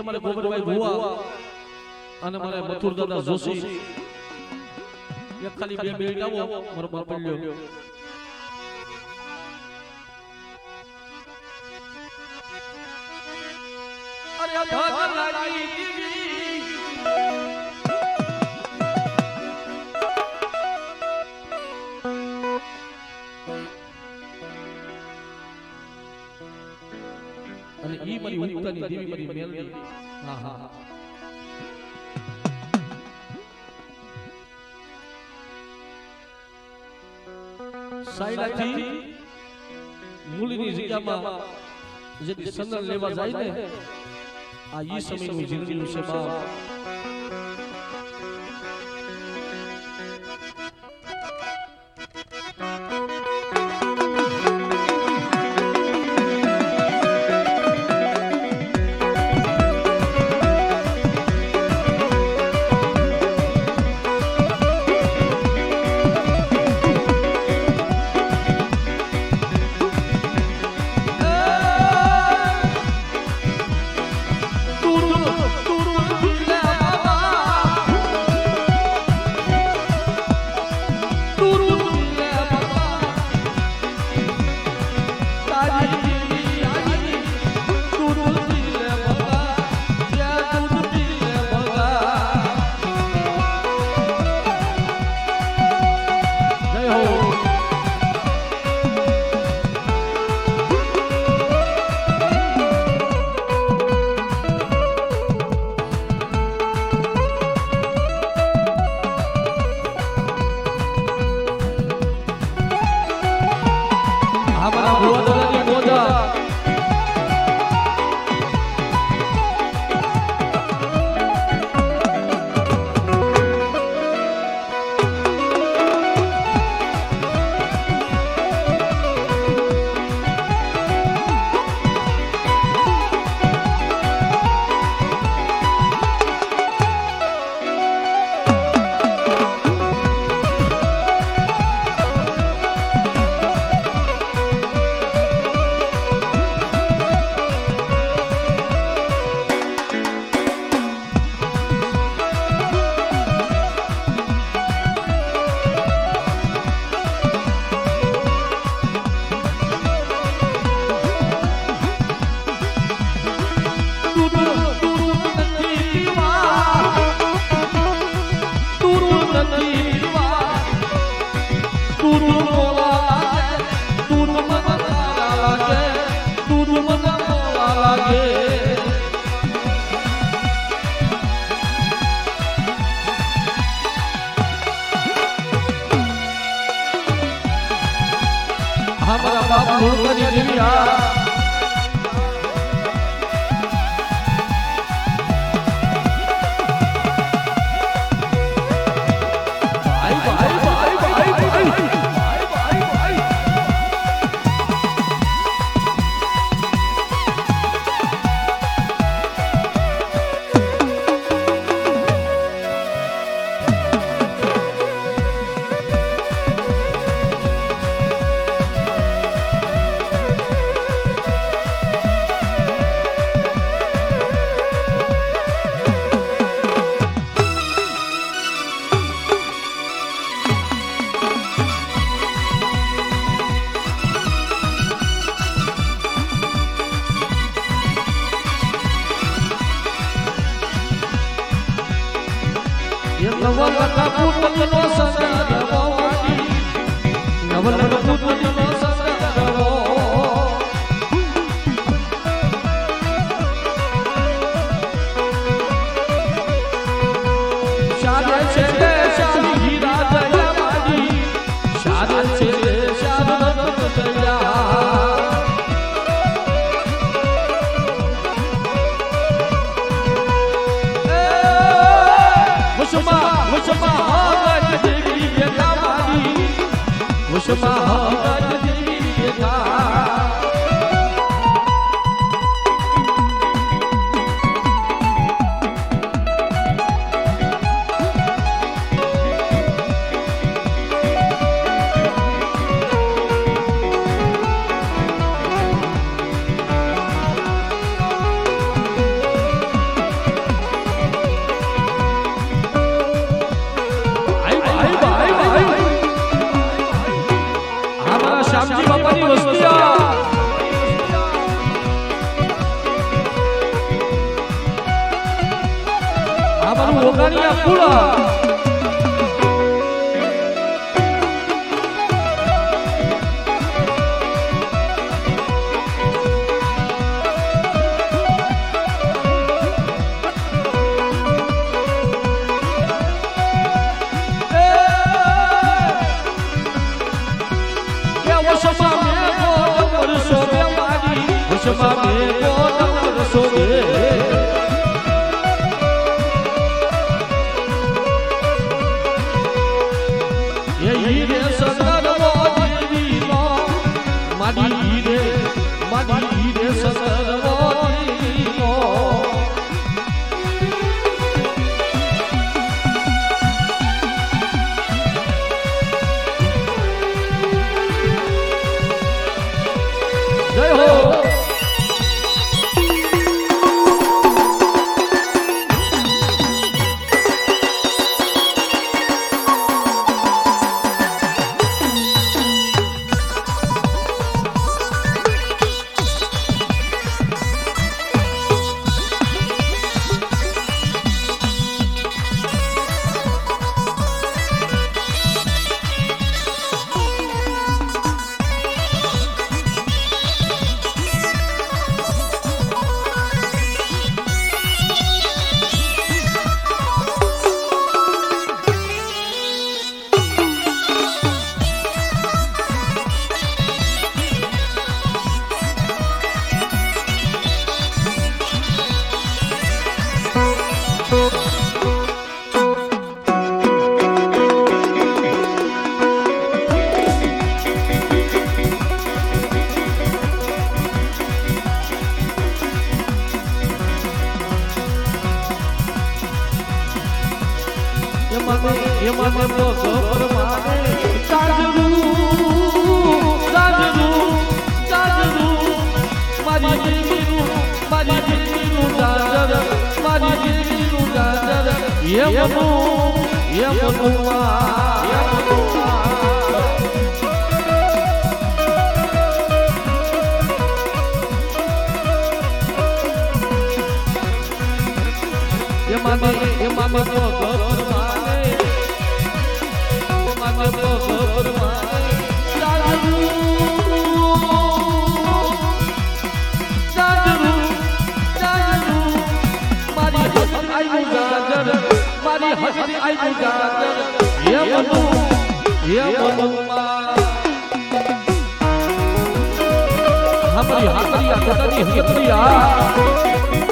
અમારે ગોબરભાઈ ભુવા અને મારે મથુર દાદા જોશી એક ખાલી બે મિનિટ આવો મારો બાપ લ્યો અરે ભગ લાગી દીવી અને ઈ મારી ઉત્તરની દેવી મારી મેલડી સાયલાથી મૂળની જગ્યામાં જે સંદર લેવા જાય ને આ ઈ સમયનું જિંદગીનું છે બાપ. 야. ભગવત પુત્ર 什好？ઓગાણિયા ફૂલા એમનું માં એમાં એમાં તો ખબર હસન આયુ ગાજર હે મનુ હે મનુમાં હામરી હામરી કટાની હકરી આ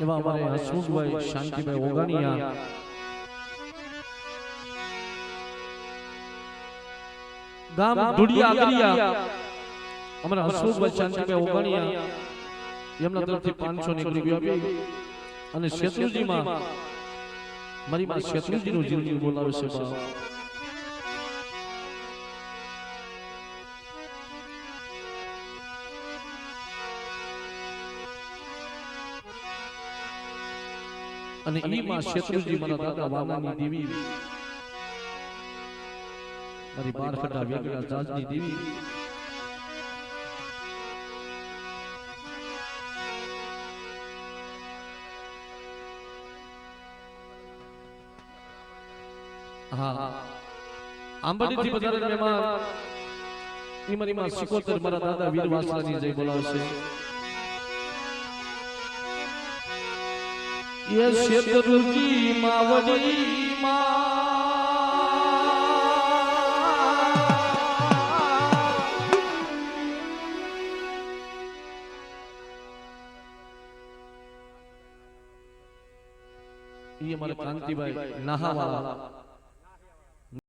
એવા અમારે હસમુખભાઈ શાંતિભાઈ ઓગાણિયા. ગામ ધુડિયા આગરિયા અમારા હસમુખભાઈ શાંતિભાઈ ઓગાણિયા. એમના તરફથી પાંચસો ની રૂપિયા આપી. અને શેત્રુજીમાં. મારી માં શેત્રુજીનું જીવન બોલાવે છે બા. અને ઈ માં શેત્રુજી મારા દાદા વાલાની દેવી. મારી બાર વેગડા જાજની દેવી. હા. મહેમાન ઈ સિકોતર મારા દાદા વીરવાસરાની જય બોલાવશે. એ શેતરુજી માવડી એ મારા કાંતિભાઈ નાહાવાલા